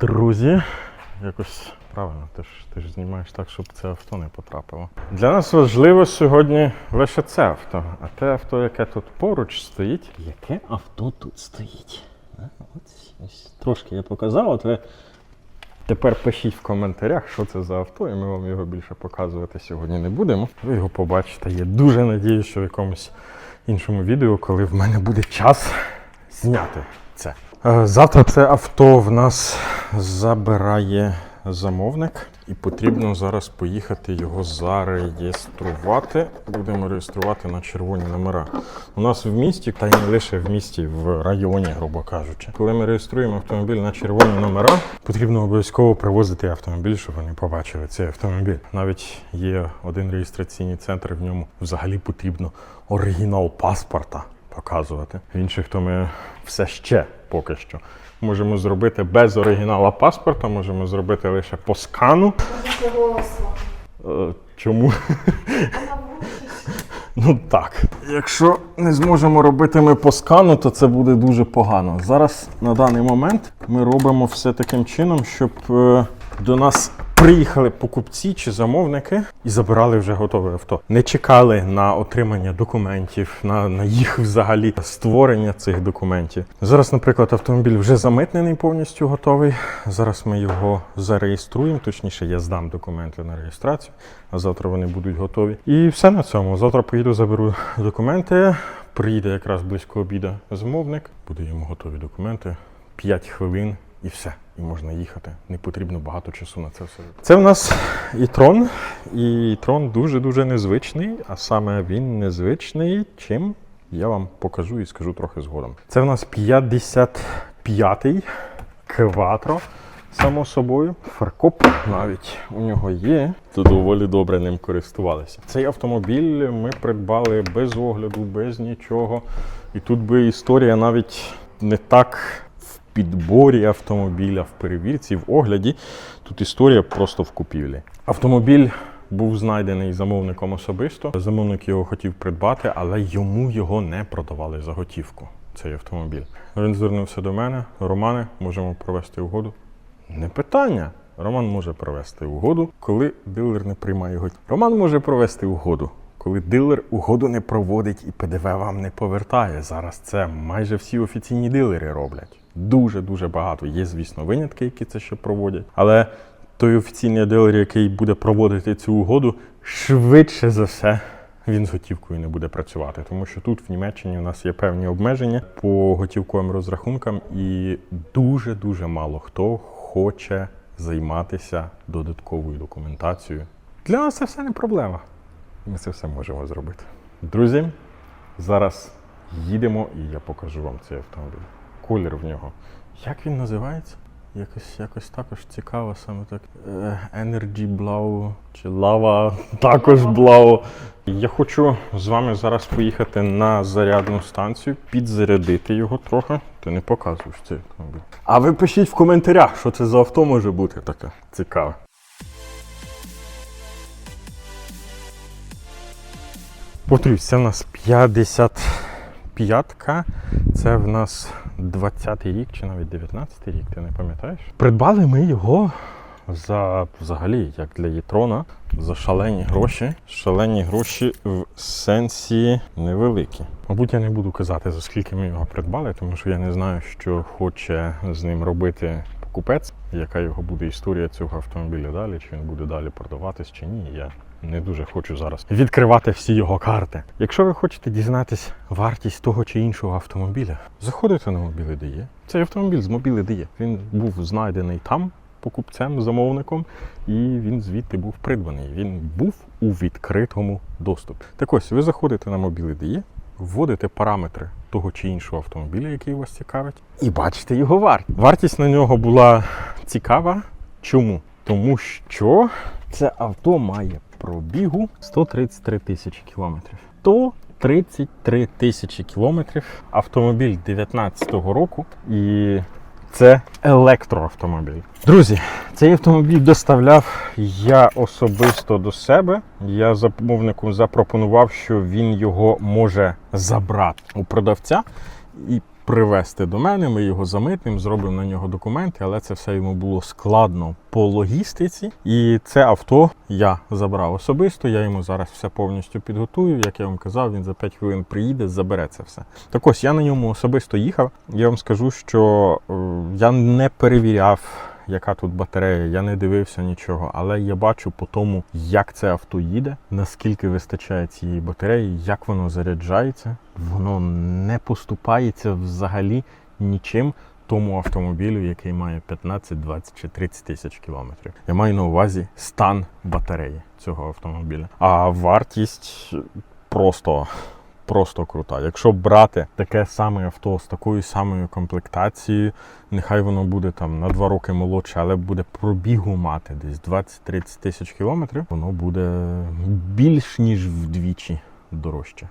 Друзі, якось правильно, ти ж, ти ж знімаєш так, щоб це авто не потрапило. Для нас важливо сьогодні лише це авто, а те авто, яке тут поруч стоїть. Яке авто тут стоїть? От ось трошки я показав, от ви тепер пишіть в коментарях, що це за авто, і ми вам його більше показувати сьогодні не будемо. Ви його побачите. Я дуже надію, що в якомусь іншому відео, коли в мене буде час зняти це. Е, Завтра це авто в нас забирає замовник, і потрібно зараз поїхати його зареєструвати. Будемо реєструвати на червоні номера. У нас в місті, та й не лише в місті, в районі, грубо кажучи. Коли ми реєструємо автомобіль на червоні номера, потрібно обов'язково привозити автомобіль, щоб вони побачили цей автомобіль. Навіть є один реєстраційний центр, в ньому взагалі потрібно оригінал паспорта показувати. В інших то ми все ще поки що можемо зробити без оригінала паспорта, можемо зробити лише по скану. Е, Чому? Ну так. Якщо не зможемо робити ми по скану, то це буде дуже погано. Зараз на даний момент ми робимо все таким чином, щоб е, до нас приїхали покупці чи замовники і забирали вже готове авто. Не чекали на отримання документів, на, на їх взагалі створення цих документів. Зараз, наприклад, автомобіль вже замитнений, повністю готовий. Зараз ми його зареєструємо. Точніше, я здам документи на реєстрацію, а завтра вони будуть готові. І все на цьому. Завтра поїду, заберу документи. Приїде якраз близько обіду замовник, буде йому готові документи. 5 хвилин і все. І можна їхати. Не потрібно багато часу на це все. Це в нас і трон. І трон дуже-дуже незвичний, а саме він незвичний. Чим я вам покажу і скажу трохи згодом. Це в нас 55-й кватро. Само собою, фаркоп навіть у нього є, то доволі добре ним користувалися. Цей автомобіль ми придбали без огляду, без нічого. І тут би історія навіть не так підборі автомобіля, в перевірці, в огляді. Тут історія просто в купівлі. Автомобіль був знайдений замовником особисто. Замовник його хотів придбати, але йому його не продавали за готівку. Цей автомобіль. Він звернувся до мене. Романе, можемо провести угоду. Не питання. Роман може провести угоду, коли дилер не приймає його. Роман може провести угоду, коли дилер угоду не проводить і ПДВ вам не повертає. Зараз це майже всі офіційні дилери роблять. Дуже дуже багато. Є, звісно, винятки, які це ще проводять. Але той офіційний дилер, який буде проводити цю угоду, швидше за все. Він з готівкою не буде працювати, тому що тут в Німеччині у нас є певні обмеження по готівковим розрахункам, і дуже дуже мало хто хоче займатися додатковою документацією. Для нас це все не проблема. Ми це все можемо зробити. Друзі, зараз їдемо і я покажу вам цей автомобіль. Колір в нього. Як він називається? Якось, якось також цікаво, саме так. Е, Energy Blau чи Lava також Blau. Я хочу з вами зараз поїхати на зарядну станцію, підзарядити його трохи. Ти не показуєш цей автомобіль. А ви пишіть в коментарях, що це за авто може бути таке цікаве. Повторюсь, це в нас 55-ка. Це в нас 20-й рік чи навіть 19-й рік, ти не пам'ятаєш? Придбали ми його за взагалі, як для Єтрона, за шалені гроші. Шалені гроші в сенсі невеликі. Мабуть, я не буду казати, за скільки ми його придбали, тому що я не знаю, що хоче з ним робити покупець, яка його буде історія цього автомобіля далі, чи він буде далі продаватись, чи ні. Я не дуже хочу зараз відкривати всі його карти. Якщо ви хочете дізнатись вартість того чи іншого автомобіля, заходите на мобіли дає. Цей автомобіль з мобіли дає. Він був знайдений там покупцем, замовником, і він звідти був придбаний. Він був у відкритому доступі. Так ось, ви заходите на мобіли дає, вводите параметри того чи іншого автомобіля, який вас цікавить, і бачите його вартість. Вартість на нього була цікава. Чому? Тому що це авто має пробігу 133 тисячі кілометрів. 133 тисячі кілометрів. Автомобіль 19-го року і це електроавтомобіль. Друзі, цей автомобіль доставляв я особисто до себе. Я замовнику запропонував, що він його може забрати у продавця і привезти до мене. Ми його замитнемо, зробимо на нього документи, але це все йому було складно по логістиці. І це авто я забрав особисто. Я йому зараз все повністю підготую. Як я вам казав, він за 5 хвилин приїде, забере це все. Так ось я на ньому особисто їхав. Я вам скажу, що е, я не перевіряв яка тут батарея, я не дивився нічого, але я бачу по тому, як це авто їде, наскільки вистачає цієї батареї, як воно заряджається. Воно не поступається взагалі нічим тому автомобілю, який має 15, 20 чи 30 тисяч кілометрів. Я маю на увазі стан батареї цього автомобіля. А вартість просто просто крута. Якщо брати таке саме авто з такою самою комплектацією, нехай воно буде там на 2 роки молодше, але буде пробігу мати десь 20-30 тисяч кілометрів, воно буде більш ніж вдвічі дорожче,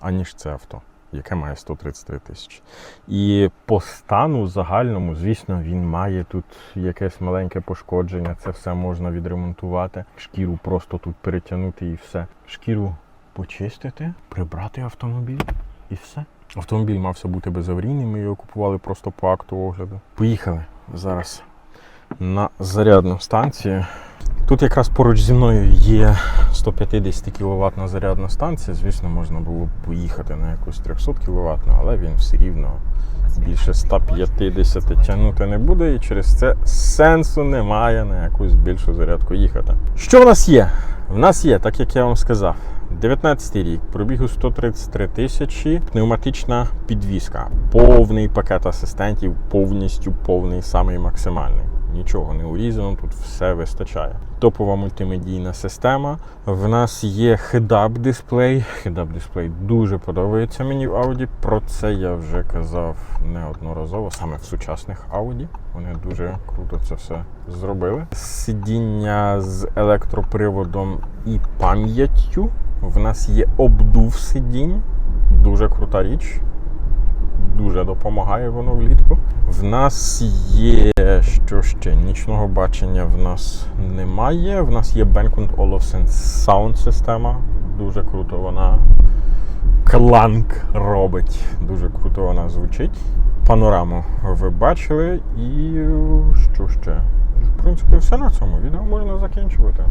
аніж це авто. Яке має 133 тисячі. І по стану загальному, звісно, він має тут якесь маленьке пошкодження. Це все можна відремонтувати. Шкіру просто тут перетягнути і все. Шкіру почистити, прибрати автомобіль і все. Автомобіль мався бути безаварійний, ми його купували просто по акту огляду. Поїхали зараз на зарядну станцію. Тут якраз поруч зі мною є 150 кВт зарядна станція. Звісно, можна було б поїхати на якусь 300 кВт, але він все рівно більше 150 тягнути не буде, і через це сенсу немає на якусь більшу зарядку їхати. Що в нас є? В нас є, так як я вам сказав, 19 рік, пробігу 133 тисячі, пневматична підвізка, повний пакет асистентів, повністю повний, самий максимальний. Нічого не урізано, тут все вистачає. Топова мультимедійна система. В нас є head-up дисплей. Head-up дисплей дуже подобається мені в Audi. Про це я вже казав неодноразово, саме в сучасних Audi. Вони дуже круто це все зробили. Сидіння з електроприводом і пам'яттю. В нас є обдув сидінь, дуже крута річ. Дуже допомагає воно влітку. В нас є що ще? Нічного бачення в нас немає. В нас є Bang Olufsen Sound система. Дуже круто вона кланк робить. Дуже круто вона звучить. Панораму ви бачили. І що ще? В принципі, все на цьому відео можна закінчувати.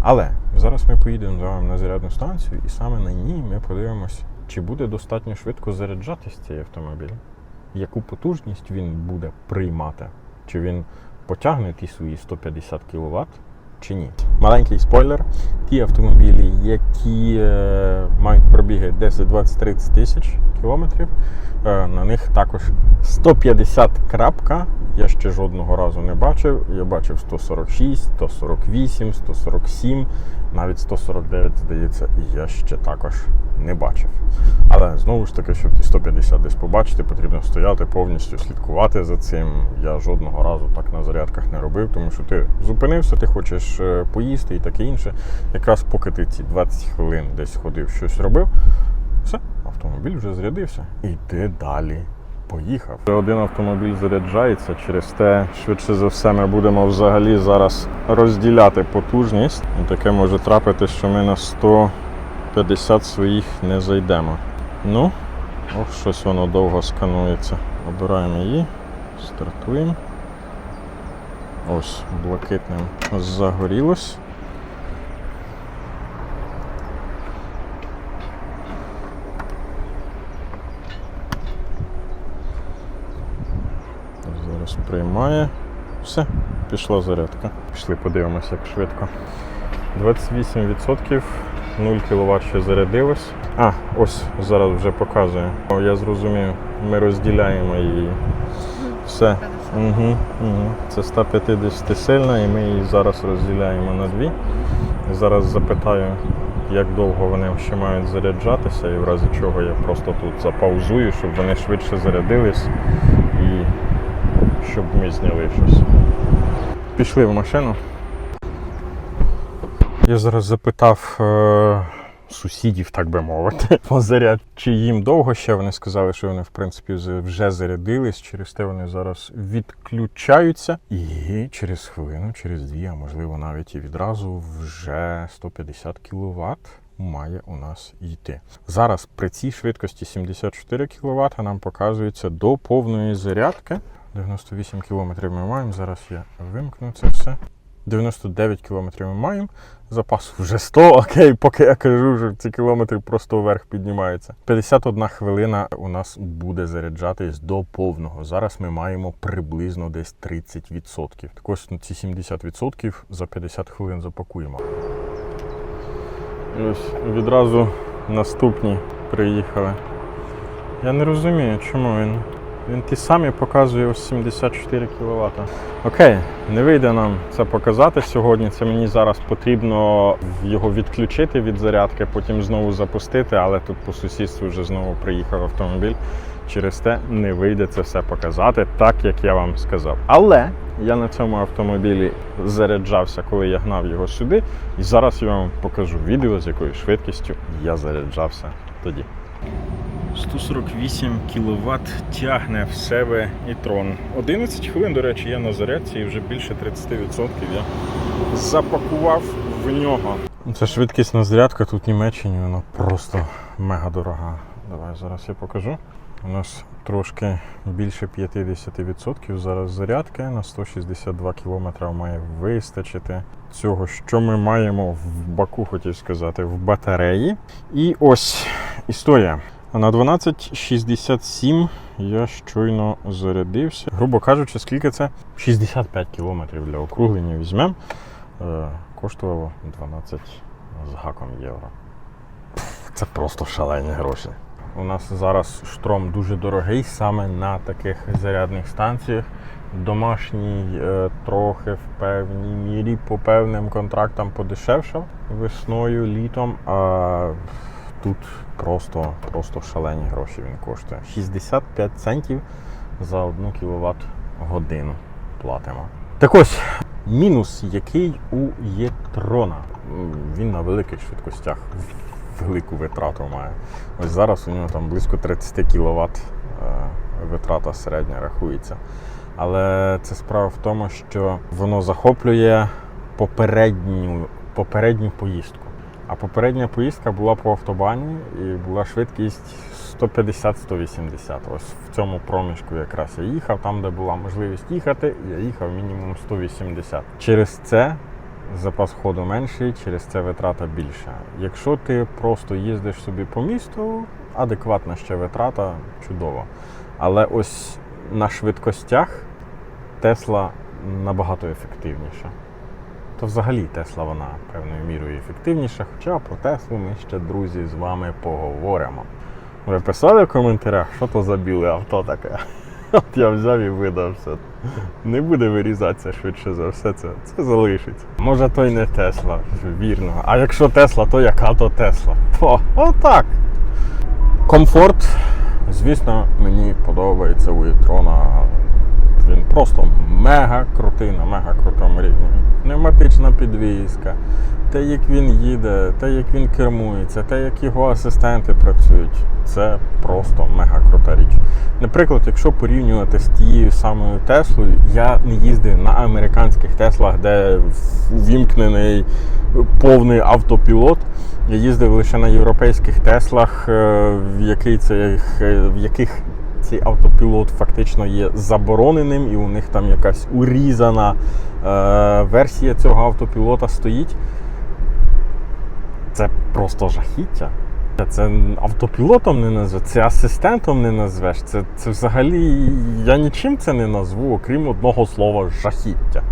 Але зараз ми поїдемо з вами на зарядну станцію, і саме на ній ми подивимося, чи буде достатньо швидко заряджатись цей автомобіль, яку потужність він буде приймати, чи він потягне ті свої 150 кВт, чи ні. Маленький спойлер: ті автомобілі, які е, мають пробіги 10, 20, 30 тисяч кілометрів, е, на них також 150 крапка. Я ще жодного разу не бачив. Я бачив 146, 148, 147, навіть 149, здається, я ще також не бачив. Але знову ж таки, щоб ті 150 десь побачити, потрібно стояти повністю слідкувати за цим. Я жодного разу так на зарядках не робив, тому що ти зупинився, ти хочеш е, поїсти і таке інше. Якраз поки ти ці 20 хвилин десь ходив, щось робив, все, автомобіль вже зарядився. Іди далі. Поїхав. Один автомобіль заряджається, через те, швидше за все, ми будемо взагалі зараз розділяти потужність. І таке може трапитись, що ми на 150 своїх не зайдемо. Ну, ох, щось воно довго сканується. Обираємо її, стартуємо. Ось, блакитним загорілось. Зараз приймає. Все, пішла зарядка. Пішли подивимося, як швидко. 28%, 0 кВт ще зарядилось. А, ось зараз вже показує. Я зрозумів, ми розділяємо її. Все. Угу, угу. Це 150 сильна і ми її зараз розділяємо на дві. Зараз запитаю, як довго вони ще мають заряджатися, і в разі чого я просто тут запаузую, щоб вони швидше зарядились щоб ми зняли щось. Пішли в машину. Я зараз запитав е, сусідів, так би мовити, по заряд, чи їм довго ще. Вони сказали, що вони в принципі вже зарядились, через те вони зараз відключаються. І через хвилину, через дві, а можливо навіть і відразу вже 150 кВт має у нас йти. Зараз при цій швидкості 74 кВт нам показується до повної зарядки. 98 км ми маємо. Зараз я вимкну це все. 99 км ми маємо. Запасу вже 100, окей, поки я кажу, що ці кілометри просто вверх піднімаються. 51 хвилина у нас буде заряджатись до повного. Зараз ми маємо приблизно десь 30%. Так ось ці 70% за 50 хвилин запакуємо. І ось відразу наступні приїхали. Я не розумію, чому він. Він ті самі показує ось 74 кВт. Окей, не вийде нам це показати сьогодні. Це мені зараз потрібно його відключити від зарядки, потім знову запустити, але тут по сусідству вже знову приїхав автомобіль. Через те не вийде це все показати, так як я вам сказав. Але я на цьому автомобілі заряджався, коли я гнав його сюди. І зараз я вам покажу відео, з якою швидкістю я заряджався тоді. 148 кВт тягне в себе і трон. 11 хвилин, до речі, я на зарядці і вже більше 30% я запакував в нього. Це швидкісна зарядка тут в Німеччині, вона просто мега дорога. Давай зараз я покажу. У нас трошки більше 50% зараз зарядки на 162 км має вистачити цього, що ми маємо в баку, хотів сказати, в батареї. І ось історія. На 12.67 я щойно зарядився. Грубо кажучи, скільки це? 65 кілометрів для округлення візьмемо. Е, коштувало 12 з гаком євро. Це просто шалені гроші. У нас зараз штром дуже дорогий саме на таких зарядних станціях. Домашній е, трохи в певній мірі по певним контрактам подешевшав весною, літом. А тут просто, просто шалені гроші він коштує. 65 центів за одну кіловат годину платимо. Так ось, мінус, який у Єтрона. Він на великих швидкостях велику витрату має. Ось зараз у нього там близько 30 кВт витрата середня рахується. Але це справа в тому, що воно захоплює попередню, попередню поїздку. А попередня поїздка була по автобані і була швидкість 150-180. Ось в цьому проміжку якраз я їхав, там, де була можливість їхати, я їхав мінімум 180. Через це запас ходу менший, через це витрата більша. Якщо ти просто їздиш собі по місту, адекватна ще витрата, чудово. Але ось на швидкостях Тесла набагато ефективніша. То взагалі Тесла вона певною мірою ефективніша, хоча про Теслу ми ще, друзі, з вами поговоримо. Ви писали в коментарях, що то за біле авто таке. От я взяв і видав все. Не буде вирізатися швидше за все, це, це залишиться. Може то й не Тесла, вірно. А якщо Тесла, то яка то Тесла? О, отак. Комфорт, звісно, мені подобається у e-tron. Він просто мега крутий на мега крутому рівні. Пневматична підвізка, те, як він їде, те, як він кермується, те, як його асистенти працюють, це просто мега крута річ. Наприклад, якщо порівнювати з тією самою Теслою, я не їздив на американських Теслах, де увімкнений повний автопілот. Я їздив лише на європейських Теслах, е, в, який це, в яких цей автопілот фактично є забороненим, і у них там якась урізана е, версія цього автопілота стоїть. Це просто жахіття. Це автопілотом не назвеш, це асистентом не назвеш. Це, це взагалі я нічим це не назву, окрім одного слова жахіття.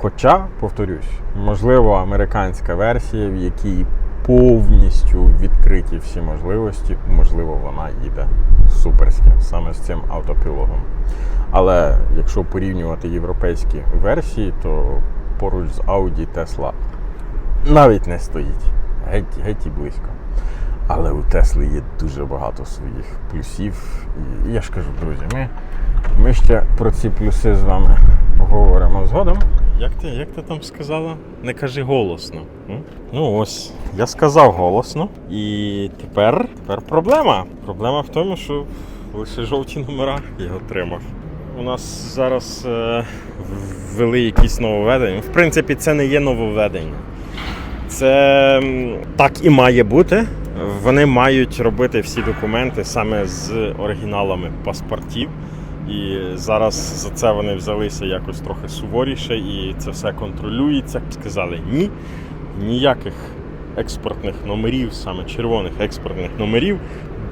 Хоча, повторюсь, можливо, американська версія, в якій повністю відкриті всі можливості, можливо, вона їде суперськи саме з цим автопілотом. Але якщо порівнювати європейські версії, то поруч з Audi Tesla навіть не стоїть. Геть, геть і близько. Але у Тесли є дуже багато своїх плюсів. І я ж кажу, друзі, ми, ми ще про ці плюси з вами поговоримо згодом. Як ти, як ти там сказала? Не кажи голосно. Ну ось, я сказав голосно. І тепер, тепер проблема. Проблема в тому, що лише жовті номера я отримав. У нас зараз е, ввели якісь нововведення. В принципі, це не є нововведення. Це так і має бути. Вони мають робити всі документи саме з оригіналами паспортів. І зараз за це вони взялися якось трохи суворіше, і це все контролюється. Сказали ні, ніяких експортних номерів, саме червоних експортних номерів,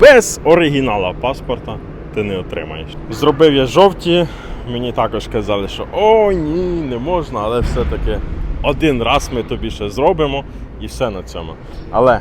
без оригінала паспорта ти не отримаєш. Зробив я жовті. Мені також казали, що о, ні, не можна, але все-таки один раз ми тобі ще зробимо і все на цьому. Але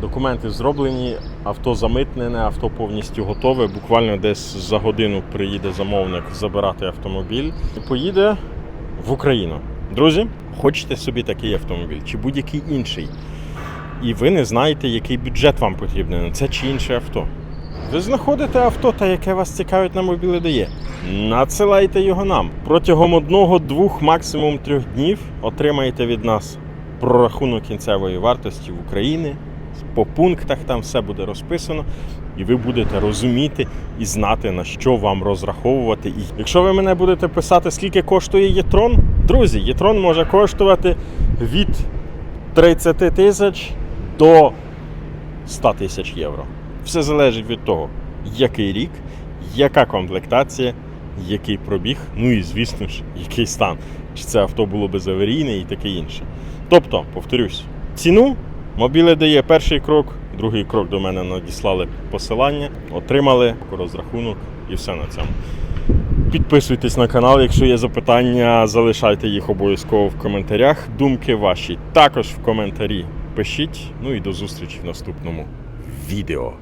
документи зроблені, авто замитнене, авто повністю готове. Буквально десь за годину приїде замовник забирати автомобіль і поїде в Україну. Друзі, хочете собі такий автомобіль чи будь-який інший, і ви не знаєте, який бюджет вам потрібен на це чи інше авто. Ви знаходите авто, та яке вас цікавить на мобілі дає. Надсилайте його нам. Протягом одного, двох, максимум трьох днів отримаєте від нас прорахунок кінцевої вартості в Україні. По пунктах там все буде розписано, і ви будете розуміти і знати, на що вам розраховувати. І якщо ви мене будете писати, скільки коштує Єтрон, друзі, Єтрон може коштувати від 30 тисяч до 100 тисяч євро. Все залежить від того, який рік, яка комплектація, який пробіг, ну і звісно ж, який стан. Чи це авто було безаварійне і таке інше. Тобто, повторюсь, ціну мобіле дає перший крок, другий крок до мене надіслали посилання, отримали розрахунок і все на цьому. Підписуйтесь на канал, якщо є запитання, залишайте їх обов'язково в коментарях. Думки ваші також в коментарі пишіть. Ну і до зустрічі в наступному відео.